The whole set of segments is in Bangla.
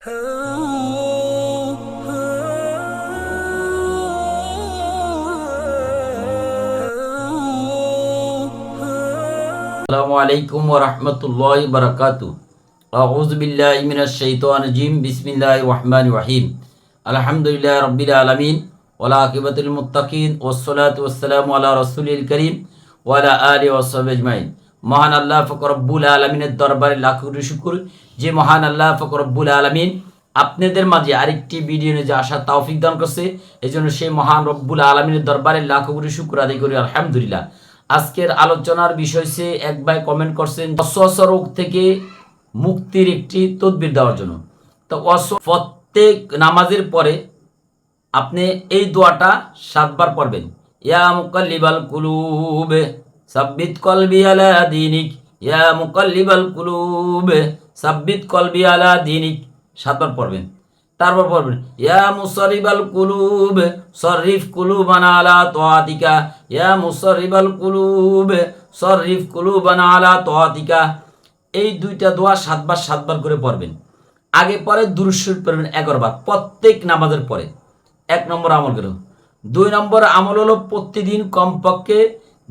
আসসালামু আলাইকুম ওরহমতুল্লাহ বারকাতু আউজ বিল্লাহ মিনাশ শাইতানির রাজিম বিসমিল্লাহির রহমানির রহিম আলহামদুলিল্লাহ রাব্বিল আলামিন ওয়ালা আকিবাতুল মুত্তাকিন ওয়াসসালাতু ওয়াসসালামু আলা রাসূলিল করিম ওয়া আলা আলিহি ওয়া মহান আল্লাহ ফকর রব্বুল আলমিনের দরবারে লাখ কোটি শুকুর। যে মহান আল্লাহ ফকর রব্বুল আলমিন আপনাদের মাঝে আরেকটি ভিডিও নিয়ে যে আসা তৌফিক দান করছে এই জন্য সেই মহান রব্বুল আলমিনের দরবারে লাখ কোটি শুকুর আদায় করি, আলহামদুলিল্লাহ। আজকের আলোচনার বিষয় সে এক ভাই কমেন্ট করছেন অস্বস্ব রোগ থেকে মুক্তির একটি তদবির দেওয়ার জন্য। তো অস প্রত্যেক নামাজের পরে আপনি এই দোয়াটা সাতবার পড়বেন। ইয়া মুকাল্লিবাল কুলুবে। সাব্বিত কলবি আলা দিনিক, ইয়া মুকাল্লিবাল কুলুবে। সাব্বিত কলবি আলা দিনিক। সাতবার পড়বেন। তারপর পড়বেন, ইয়া মুসরিবাল কুলুব। সরিফ কুলুবানা আলা তোয়াতিকা। ইয়া মুসরিবাল কুলুব। সরিফ কুলুবানা আলা তোয়াতিকা। এই দুইটা দোয়া সাতবার সাতবার করে পড়বেন। আগে পরে দুরুশ্বর পড়বেন এগারোবার প্রত্যেক নামাজের পরে। এক নম্বর আমল গেল। দুই নম্বর আমল হলো প্রতিদিন কমপক্ষে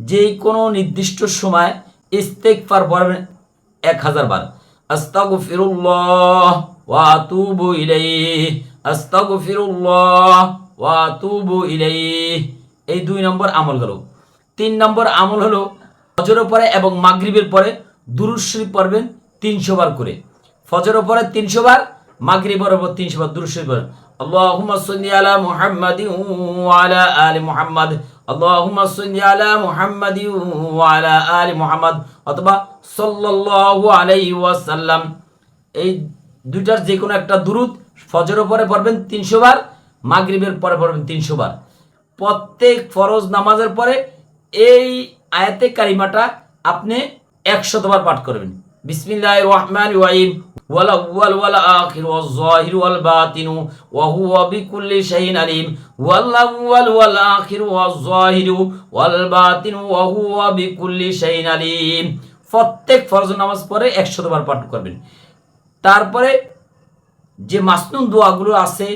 যে কোনো নির্দিষ্ট সময় ইস্তেকফার পড়বেন এক হাজার বার। আস্তাগু ফিরুল্লাহ ওয়াতুবু ইলাই আস্তাগু ফিরুল্লাহ ওয়াতুবু ইলাই এই দুই নম্বর আমল হলো। তিন নম্বর আমল হলো ফজরের পরে এবং মাগরিবের পরে দুরুশ্রী পড়বেন তিনশো বার করে। ফজরের পরে তিনশো বার, মাগরিবের পর তিনশো বার দুরুশ্রী পড়বেন। আল্লাহুম্মা সাল্লি আলা মুহাম্মাদিন ওয়া আলা আলি মুহাম্মাদ আল্লাহুম্মা সাল্লি আলা মুহাম্মাদি ওয়া আলা আলি মুহাম্মদ অথবা সাল্লাল্লাহু আলাইহি ওয়াসাল্লাম। এই দুইটার যে কোনো একটা দুরুদ ফজরের পরে পড়বেন তিনশো বার, মাগরিবের পরে পড়বেন তিনশো বার। প্রত্যেক ফরজ নামাজের পরে এই আয়াতে কারিমাটা আপনি একশতবার পাঠ করবেন। বিসমিল্লাহ রহমান ওয়াইম বিকুল্লি শাইইন আলিম ওয়াল আউয়াল ওয়াল আখির ওয়াল যাহির ওয়াল বাতিনু ওয়া হুয়া বিকুল্লি শাইইন আলিম প্রত্যেক ফরজ নামাজ পরে একশতবার পাঠ করবেন। তারপরে যে মাসনুন দোয়াগুলো আছে,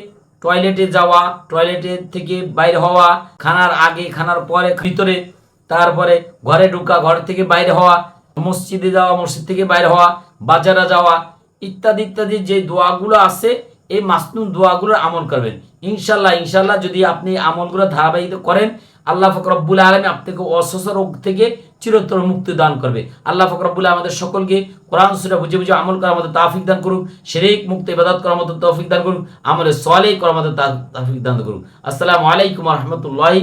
টয়লেটে যাওয়া, টয়লেটে থেকে বাইরে হওয়া, খানার আগে, খানার পরে, ভিতরে, তারপরে ঘরে ঢুকা, ঘর থেকে বাইরে হওয়া, মসজিদে যাওয়া, মসজিদ থেকে বাইরে হওয়া, বাজারে যাওয়া ইত্যাদি ইত্যাদি যে দোয়াগুলো আছে, এই মাসনুন দোয়াগুলোর আমল করবেন। ইনশাল্লাহ ইনশাল্লাহ যদি আপনি আমলগুলো ধারাবাহিক করেন, আল্লাহ ফকরবুল আলমী আপনাকে অসুস্থ রোগ থেকে চিরতর মুক্তি দান করবে। আল্লাহ ফকরবুল আমাদের সকলকে কোরআন সুরা বুঝে বুঝে আমল করার মতো তাফিক দান করুক, শেরিক মুক্তি ইবাদত করার মতো তৌফিক দান করুক, আমলে সলে করার মতো তাফিক দান করুক। আসসালামু আলাইকুম রহমতুল্লাহ